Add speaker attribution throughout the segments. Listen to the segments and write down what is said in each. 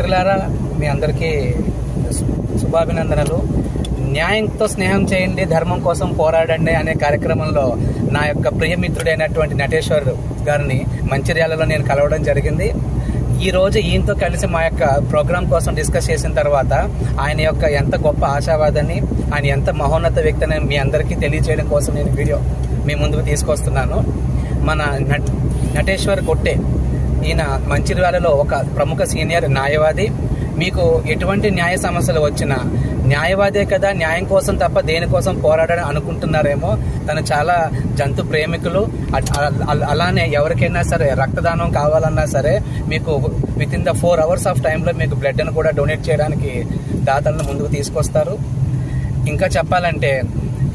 Speaker 1: మిత్రులారా మీ అందరికీ శుభాభినందనలు. న్యాయంతో స్నేహం చేయండి ధర్మం కోసం పోరాడండి అనే కార్యక్రమంలో నా యొక్క ప్రియమిత్రుడైనటువంటి నటేశ్వర్ గారిని మంచిర్యాలలో నేను కలవడం జరిగింది. ఈ రోజు ఈయనతో కలిసి మా యొక్క ప్రోగ్రామ్ కోసం డిస్కస్ చేసిన తర్వాత ఆయన యొక్క ఎంత గొప్ప ఆశావాదని ఆయన ఎంత మహోన్నత వ్యక్తి అని మీ అందరికీ తెలియజేయడం కోసం నేను వీడియో మీ ముందుకు తీసుకొస్తున్నాను. మన నట్ నటేశ్వర్ కొట్టే ఈయన మంచిర్యాలలో ఒక ప్రముఖ సీనియర్ న్యాయవాది. మీకు ఎటువంటి న్యాయ సమస్యలు వచ్చినా న్యాయవాదే కదా న్యాయం కోసం తప్ప దేనికోసం పోరాడని అనుకుంటున్నారేమో. తను చాలా జంతు ప్రేమికులు. అట్- అలానే ఎవరికైనా సరే రక్తదానం కావాలన్నా సరే మీకు within the four hours of టైంలో మీకు బ్లడ్ను కూడా డొనేట్ చేయడానికి దాతలను ముందుకు తీసుకొస్తారు. ఇంకా చెప్పాలంటే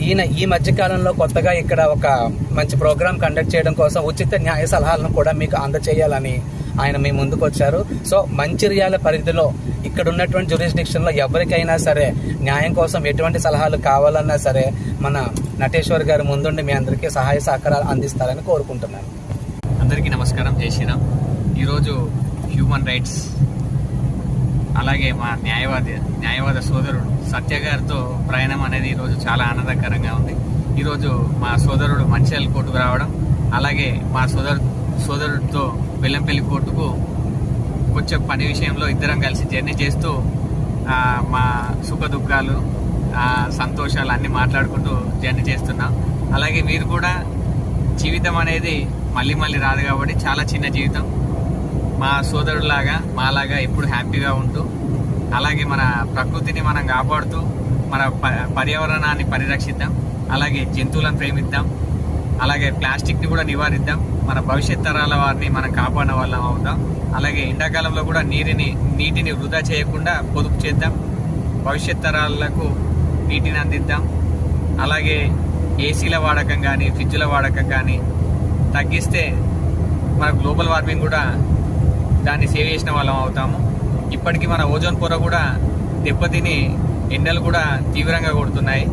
Speaker 1: ఈయన ఈ మధ్యకాలంలో కొత్తగా ఇక్కడ ఒక మంచి ప్రోగ్రామ్ కండక్ట్ చేయడం కోసం ఉచిత న్యాయ సలహాలను కూడా మీకు అందచేయాలని ఆయన మీ ముందుకు వచ్చారు. సో మంచిర్యాల పరిధిలో ఇక్కడ ఉన్నటువంటి జ్యూరిస్డిక్షన్లో ఎవరికైనా సరే న్యాయం కోసం ఎటువంటి సలహాలు కావాలన్నా సరే మన నటేశ్వర్ గారు ముందుండి మీ అందరికీ సహాయ సహకారాలు అందిస్తారని కోరుకుంటున్నాను.
Speaker 2: అందరికీ నమస్కారం. జై శ్రీరామ్. ఈరోజు హ్యూమన్ రైట్స్ అలాగే మా న్యాయవాది న్యాయవాద సోదరుడు సత్య గారితో ప్రయాణం అనేది ఈరోజు చాలా ఆనందకరంగా ఉంది. ఈరోజు మా సోదరుడు మంచిర్యాల కోర్టుకు రావడం అలాగే మా సోదరు సోదరుడితో బెల్లంపల్లి కోర్టుకు కొంచెం పని విషయంలో ఇద్దరం కలిసి జర్నీ చేస్తూ మా సుఖ దుఃఖాలు సంతోషాలు అన్నీ మాట్లాడుకుంటూ జర్నీ చేస్తున్నాం. అలాగే మీరు కూడా జీవితం అనేది మళ్ళీ మళ్ళీ రాదు కాబట్టి చాలా చిన్న జీవితం. మా సోదరులాగా మాలాగా ఎప్పుడు హ్యాపీగా ఉంటూ అలాగే మన ప్రకృతిని మనం కాపాడుతూ మన ప- పర్యావరణాన్ని పరిరక్షిద్దాం అలాగే జంతువులను ప్రేమిద్దాం అలాగే ప్లాస్టిక్ని కూడా నివారిద్దాం మన భవిష్యత్ తరాల వారిని మనం కాపాడిన వాళ్ళం అవుతాం అలాగే ఎండాకాలంలో కూడా నీటిని నీటిని వృధా చేయకుండా పొదుపు చేద్దాం భవిష్యత్ తరాలకు నీటిని అందిద్దాం అలాగే ఏసీల వాడకం కానీ ఫ్రిడ్జ్ల వాడకం కానీ తగ్గిస్తే మన గ్లోబల్ వార్మింగ్ కూడా దాన్ని సేవ్ చేసిన వాళ్ళం అవుతాము. ఇప్పటికీ మన ఓజోన్ పొర కూడా దెబ్బతిని ఎండలు కూడా తీవ్రంగా కొడుతున్నాయి.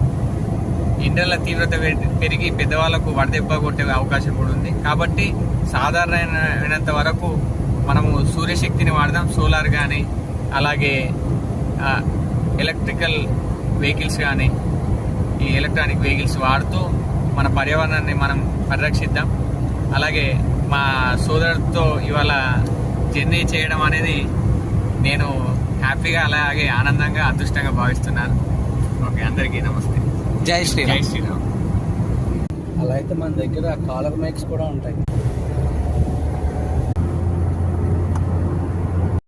Speaker 2: ఎండల తీవ్రత పెరిగి పెద్దవాళ్ళకు వడదెబ్బ కొట్టే అవకాశం కూడా ఉంది. కాబట్టి సాధారణమైనంత వరకు మనము సూర్యశక్తిని వాడదాం. సోలార్ కానీ అలాగే ఎలక్ట్రికల్ వెహికల్స్ కానీ ఈ ఎలక్ట్రానిక్ వెహికల్స్ వాడుతూ మన పర్యావరణాన్ని మనం పరిరక్షిద్దాం. అలాగే మా సోదరుడితో ఇవాళ జర్నీ చేయడం అనేది నేను హ్యాపీగా అలాగే ఆనందంగా అదృష్టంగా భావిస్తున్నాను. ఓకే అందరికీ నమస్తే.
Speaker 1: జై
Speaker 2: జై
Speaker 1: శ్రీరామ్
Speaker 2: శ్రీరామ్.
Speaker 1: అలా అయితే మన దగ్గర కాలర్ మైక్స్ కూడా ఉంటాయి.